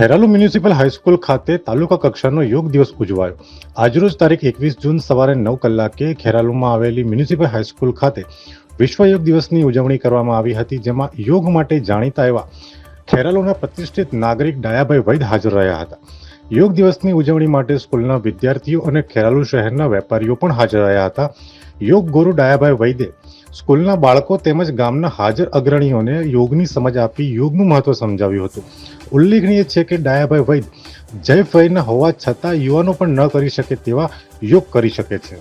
Kheralu municipal high school ખાતે તાલુકા કક્ષાનો યોગ દિવસ ઉજવાયો. આજરોજ તારીખ એકવીસ જૂન સવારે નવ કલાકે ખેરાલુમાં આવેલી મ્યુનિસિપલ હાઈસ્કૂલ ખાતે વિશ્વ યોગ દિવસની ઉજવણી કરવામાં આવી હતી, જેમાં યોગ માટે જાણીતા એવા ખેરાલુના પ્રતિષ્ઠિત નાગરિક ડાયાભાઈ વૈદ હાજર રહ્યા હતા. યોગ દિવસની ઉજવણી માટે સ્કૂલના વિદ્યાર્થીઓ અને ખેરાલુ શહેરના વેપારીઓ પણ હાજર રહ્યા હતા. યોગ ગુરુ ડાયાભાઈ વૈદે સ્કૂલના બાળકો તેમજ ગામના હાજર અગ્રણીઓને યોગની સમજ આપી યોગનું મહત્વ સમજાવ્યું હતું. ઉલ્લેખનીય છે કે ડાયાભાઈ વૈદ જય ફૈના હોવા છતાં યુવાનો પણ ન કરી શકે તેવા યોગ કરી શકે છે.